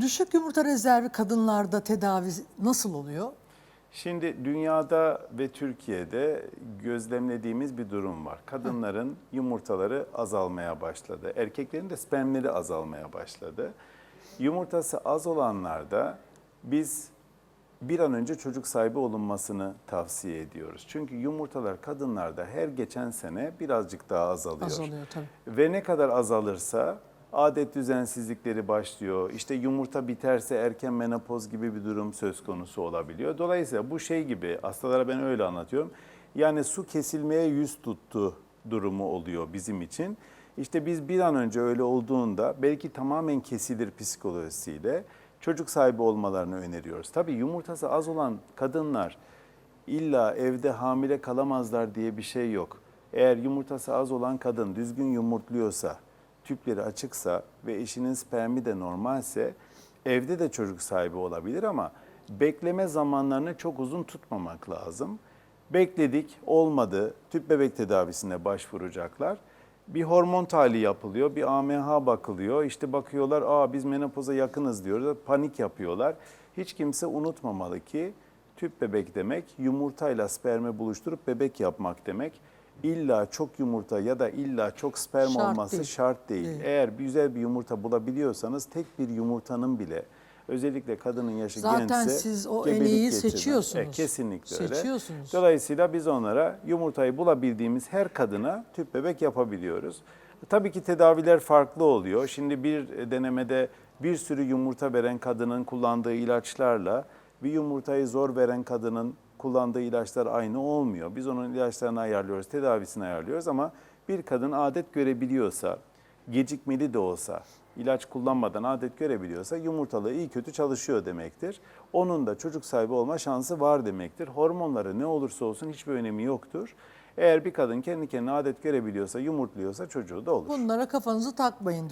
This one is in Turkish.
Düşük yumurta rezervi kadınlarda tedavi nasıl oluyor? Şimdi dünyada ve Türkiye'de gözlemlediğimiz bir durum var. Kadınların yumurtaları azalmaya başladı. Erkeklerin de spermleri azalmaya başladı. Yumurtası az olanlarda biz bir an önce çocuk sahibi olunmasını tavsiye ediyoruz. Çünkü yumurtalar kadınlarda her geçen sene birazcık daha azalıyor. Azalıyor tabii. Ve ne kadar azalırsa adet düzensizlikleri başlıyor. İşte yumurta biterse erken menopoz gibi bir durum söz konusu olabiliyor. Dolayısıyla bu şey gibi hastalara ben öyle anlatıyorum. Yani su kesilmeye yüz tuttu durumu oluyor bizim için. İşte biz bir an önce öyle olduğunda belki tamamen kesilir psikolojisiyle çocuk sahibi olmalarını öneriyoruz. Tabii yumurtası az olan kadınlar illa evde hamile kalamazlar diye bir şey yok. Eğer yumurtası az olan kadın düzgün yumurtluyorsa, tüpleri açıksa ve eşinin spermi de normalse evde de çocuk sahibi olabilir ama bekleme zamanlarını çok uzun tutmamak lazım. Bekledik, olmadı. Tüp bebek tedavisine başvuracaklar. Bir hormon tahlili yapılıyor, bir AMH bakılıyor. İşte bakıyorlar, aa biz menopoza yakınız diyoruz. Panik yapıyorlar. Hiç kimse unutmamalı ki tüp bebek demek yumurtayla spermi buluşturup bebek yapmak demek. İlla çok yumurta ya da illa çok sperm Şart olması değil. şart değil. Değil. Eğer bir güzel bir yumurta bulabiliyorsanız tek bir yumurtanın bile özellikle kadının yaşı Zaten gençse siz o en geçirmez. seçiyorsunuz. Evet, kesinlikle öyle. Seçiyorsunuz. Dolayısıyla biz onlara yumurtayı bulabildiğimiz her kadına tüp bebek yapabiliyoruz. Tabii ki tedaviler farklı oluyor. Şimdi bir denemede bir sürü yumurta veren kadının kullandığı ilaçlarla bir yumurtayı zor veren kadının kullandığı ilaçlar aynı olmuyor. Biz onun ilaçlarını ayarlıyoruz, tedavisini ayarlıyoruz ama bir kadın adet görebiliyorsa, gecikmeli de olsa, ilaç kullanmadan adet görebiliyorsa yumurtalığı iyi kötü çalışıyor demektir. Onun da çocuk sahibi olma şansı var demektir. Hormonları ne olursa olsun hiçbir önemi yoktur. Eğer bir kadın kendi kendine adet görebiliyorsa, yumurtluyorsa çocuğu da olur. Bunlara kafanızı takmayın